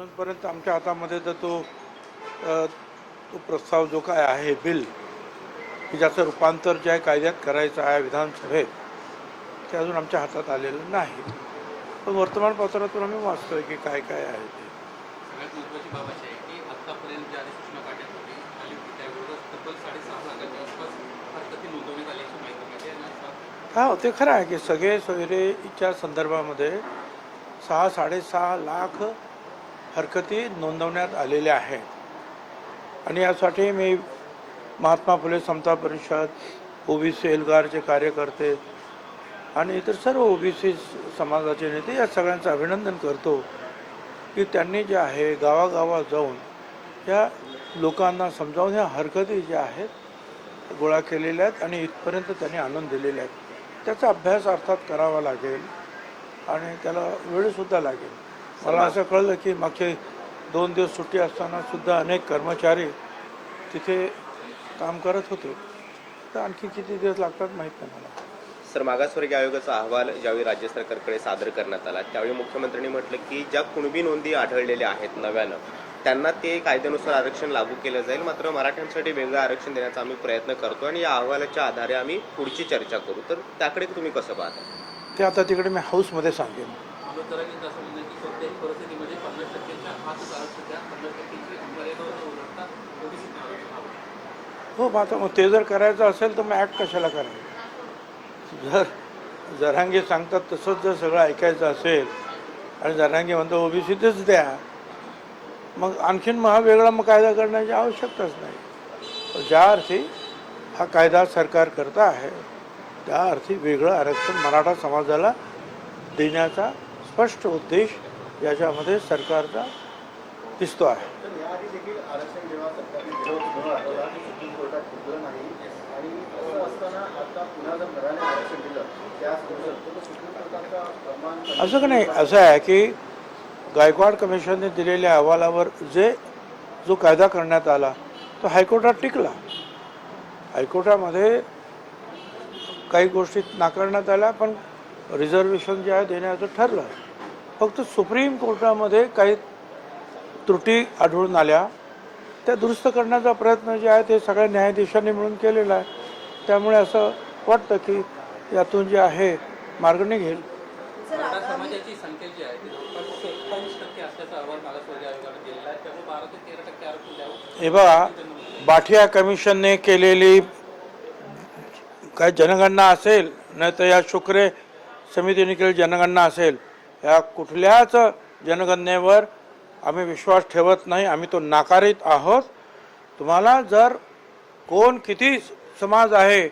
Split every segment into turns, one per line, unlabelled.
अजूनपर्यंत आमच्या हातामध्ये तर तो तो प्रस्ताव जो काय आहे बिल की ज्याचं रूपांतर जे आहे कायद्यात करायचं आहे विधानसभेत ते अजून आमच्या हातात आलेलं नाही. पण वर्तमानपत्रातून आम्ही वाचतोय की काय काय आहे ते. हा हो ते खरं आहे की सगळे सोयरेच्या संदर्भामध्ये सहा साडेसहा लाख हरकती नोंदवण्यात आलेल्या आहेत. आणि यासाठी मी महात्मा फुले समता परिषद ओबीसी एल्गारचे कार्यकर्ते आणि इतर सर्व ओबीसी समाजाचे नेते या सगळ्यांचं अभिनंदन करतो की त्यांनी जे आहे गावागावात जाऊन या लोकांना समजावून ह्या हरकती ज्या आहेत गोळा केलेल्या आहेत आणि इथपर्यंत त्यांनी आणून दिलेल्या आहेत. त्याचा अभ्यास अर्थात करावा लागेल आणि त्याला वेळसुद्धा लागेल. मला असं कळलं की मागचे दोन दिवस सुट्टी असताना सुद्धा अनेक कर्मचारी तिथे काम करत होते. तर आणखी किती दिवस लागतात माहीत नाही मला.
सर मागासवर्गीय आयोगाचा अहवाल ज्यावेळी राज्य सरकारकडे सादर करण्यात आला त्यावेळी मुख्यमंत्र्यांनी म्हटलं की ज्या कुणबी नोंदी आढळलेल्या आहेत नव्यानं त्यांना ते कायद्यानुसार आरक्षण लागू केलं जाईल. मात्र मराठ्यांसाठी वेगळं आरक्षण देण्याचा आम्ही प्रयत्न करतो आणि या अहवालाच्या आधारे आम्ही पुढची चर्चा करू. तर त्याकडे तुम्ही कसं पाहता?
ते आता तिकडे मी हाऊसमध्ये सांगेन.
आंबेडकरांनी असं म्हणलं की कोणत्याही परिस्थितीमध्ये पन्नास टक्क्यांच्या आतच आरक्षण द्या पन्नास टक्क्यांची मर्यादा न ओलांडता ओबीसी
हो आता मग ते जर करायचं असेल तर मग ॲक्ट कशाला करायचं? जर जरांगे सांगतात तसंच जर सगळं ऐकायचं असेल आणि जरांगे म्हणतो ओबीसीतच द्या मग आणखीन मग हा वेगळा मग कायदा करण्याची आवश्यकताच नाही. ज्या अर्थी हा कायदा सरकार करता आहे त्या अर्थी वेगळं आरक्षण मराठा समाजाला देण्याचा स्पष्ट उद्देश याच्यामध्ये सरकारचा दिसतो आहे.
असं
का नाही असं आहे की गायकवाड कमिशनने दिलेल्या अहवालावर जे जो कायदा करण्यात आला तो हायकोर्टात टिकला. हायकोर्टामध्ये काही गोष्टी नाकारण्यात आल्या पण रिझर्वेशन जे आहे देण्याचं ठरलं. फक्त सुप्रीम कोर्टामध्ये काही त्रुटी आढळून आल्या. त्या दुरुस्त करण्याचा प्रयत्न जे आहे ते सगळ्या न्यायाधीशांनी मिळून केलेला आहे. त्यामुळे असं वाटतं की यातून जे आहे मार्ग निघेल. हे बघा बाठिया कमिशनने केलेली काय जनगणना असेल नाही तर या शुक्रे समितीने केली जनगणना असेल या कुठल्याच जनगणनेवर आम्ही विश्वास ठेवत नाही. आम्ही तो नाकारित आहोत. तुम्हाला जर कोण किती समाज आहे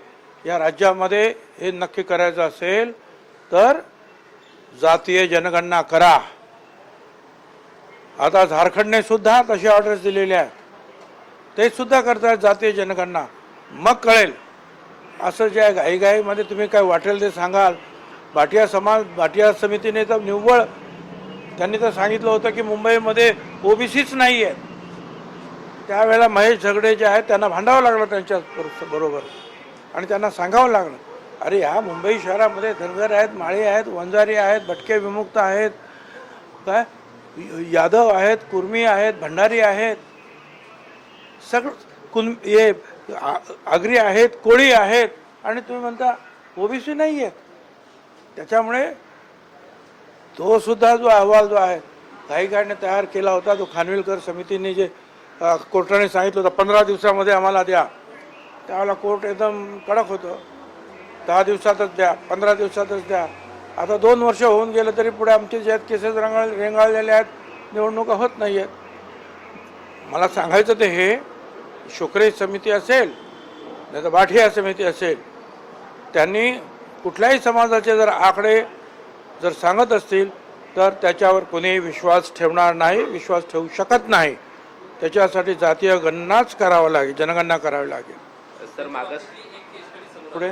या राज्यामध्ये हे नक्की करायचं असेल तर जातीय जनगणना करा. आता झारखंडने सुद्धा तशी ऑर्डर्स दिलेले आहेत. ते सुद्धा करतात जातीय जनगणना. मग कळेल. असं जे आहे घाईघाईमध्ये तुम्ही काय वाटेल ते सांगाल. भाटिया समाज भाटिया समितीने तर निव्वळ त्यांनी तर सांगितलं होतं की मुंबईमध्ये ओबीसीच नाही आहेत त्यावेळेला महेश झगडे जे आहेत त्यांना भांडावं लागलं त्यांच्या बरोबर आणि त्यांना सांगावं लागलं. अरे ह्या मुंबई शहरामध्ये धनगर आहेत माळी आहेत वंजारी आहेत भटके विमुक्त आहेत. काय? यादव आहेत कुर्मी आहेत भंडारी आहेत. सगळं कुन हे आ- आगरी आहेत कोळी आहेत. आणि तुम्ही म्हणता ओबीसी नाही आहेत त्याच्यामुळे तो सुद्धा जो अहवाल जो आहे घाईघाईने तयार केला होता तो खानविलकर समितीने जे कोर्टाने सांगितलं होतं पंधरा दिवसामध्ये आम्हाला द्या. त्यावेळेला कोर्ट एकदम कडक होतं. दहा दिवसातच द्या पंधरा दिवसातच द्या. आता दोन वर्ष होऊन गेलं तरी पुढे आमचे जे आहेत केसेस रंगाळ रेंगाळलेले आहेत निवडणुका होत नाही आहेत मला सांगायचं ते हे शुक्रे समिती असेल नाही तर बाठिया समिती असेल त्यांनी कुठल्याही समाजाचे जर आकडे जर सांगत असतील तर त्याच्यावर कोणीही विश्वास ठेवणार नाही विश्वास ठेवू शकत नाही. त्याच्यासाठी जातीय गणनाच करावं लागेल जनगणना करावी लागेल.
सर मागास
पुढे?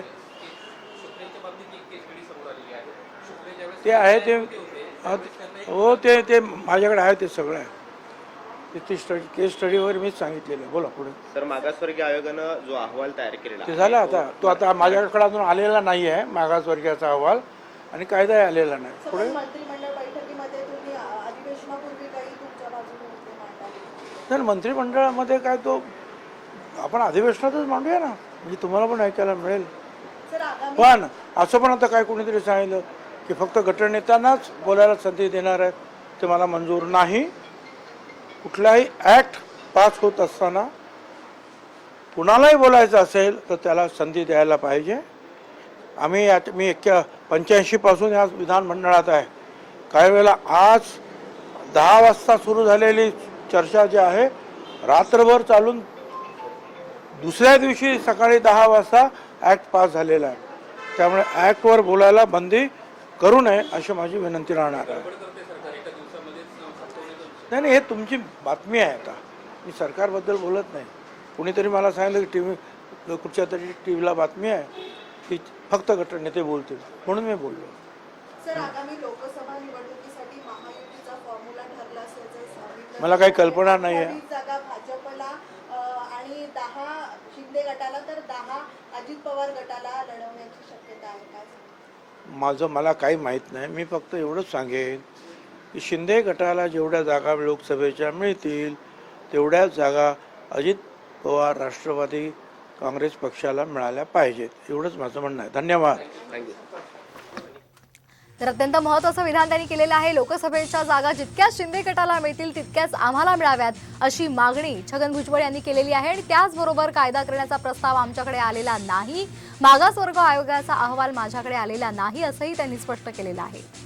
ते आहे ते हो ते ते माझ्याकडे आहे ते सगळं आहे. ते ती स्टडी केस स्टडीवर मीच सांगितलेलं आहे. बोला पुढे.
सर मागासवर्गीय आयोगानं जो अहवाल तयार केलेला
ते
आहे,
झालं
तो-
आता. तो आता माझ्याकडे अजून आलेला नाही आहे मागासवर्गीयाचा अहवाल. आणि कायदाही आलेला नाही. पुढे?
सदन मंत्रिमंडळ बैठकीमध्ये तुम्ही अ, अधिवेशनापूर्वी काही तुमच्या बाजूने
तर मंत्रिमंडळामध्ये काय तो आपण अधिवेशनातच मांडूया ना. म्हणजे तुम्हाला पण ऐकायला मिळेल.
सर आगामी
पण असं पण आता काय कोणीतरी सांगितलं की फक्त गटनेत्यांनाच बोलायला संधी देणार आहे ते मला मंजूर नाही. कुठलाही ॲक्ट पास होत असताना कुणालाही बोलायचं असेल तर त्याला संधी द्यायला पाहिजे. आम्ही आता मी एक्क्या पंच्याऐंशीपासून या विधानमंडळात आहे. काही वेळेला आज दहा वाजता सुरू झालेली चर्चा जी आहे रात्रभर चालून दुसऱ्या दिवशी सकाळी दहा वाजता ॲक्ट पास झालेला आहे. त्यामुळे ॲक्टवर बोलायला बंदी करू नये अशी माझी विनंती राहणार आहे
करते सरकार एका दिवसामध्येच संपवण्याचा
नाही नाही हे तुमची बातमी आहे आता. मी सरकारबद्दल बोलत नाही. कुणीतरी मला सांगितलं की टी व्ही कुठच्या तरी टी व्हीला बातमी आहे की फक्त गटनेते बोलतील. म्हणून मी बोललो. मला काही कल्पना नाही आहे. माझं मला काही माहीत नाही. मी फक्त एवढंच सांगेन की शिंदे गटाला जेवढ्या जागा लोकसभेच्या मिळतील तेवढ्याच जागा अजित पवार राष्ट्रवादी काँग्रेस पक्षाला मिळाल्या पाहिजेत. एवढंच माझं म्हणणं आहे. धन्यवाद.
तर अत्यंत महत्वाचं विधान त्यांनी केलेलं आहे. लोकसभेच्या जागा जितक्याच शिंदे गटाला मिळतील तितक्याच आम्हाला मिळाव्यात अशी मागणी छगन भुजबळ यांनी केलेली आहे. आणि त्याचबरोबर कायदा करण्याचा प्रस्ताव आमच्याकडे आलेला नाही. मागासवर्ग आयोगाचा अहवाल माझ्याकडे आलेला नाही असंही त्यांनी स्पष्ट केलेलं आहे.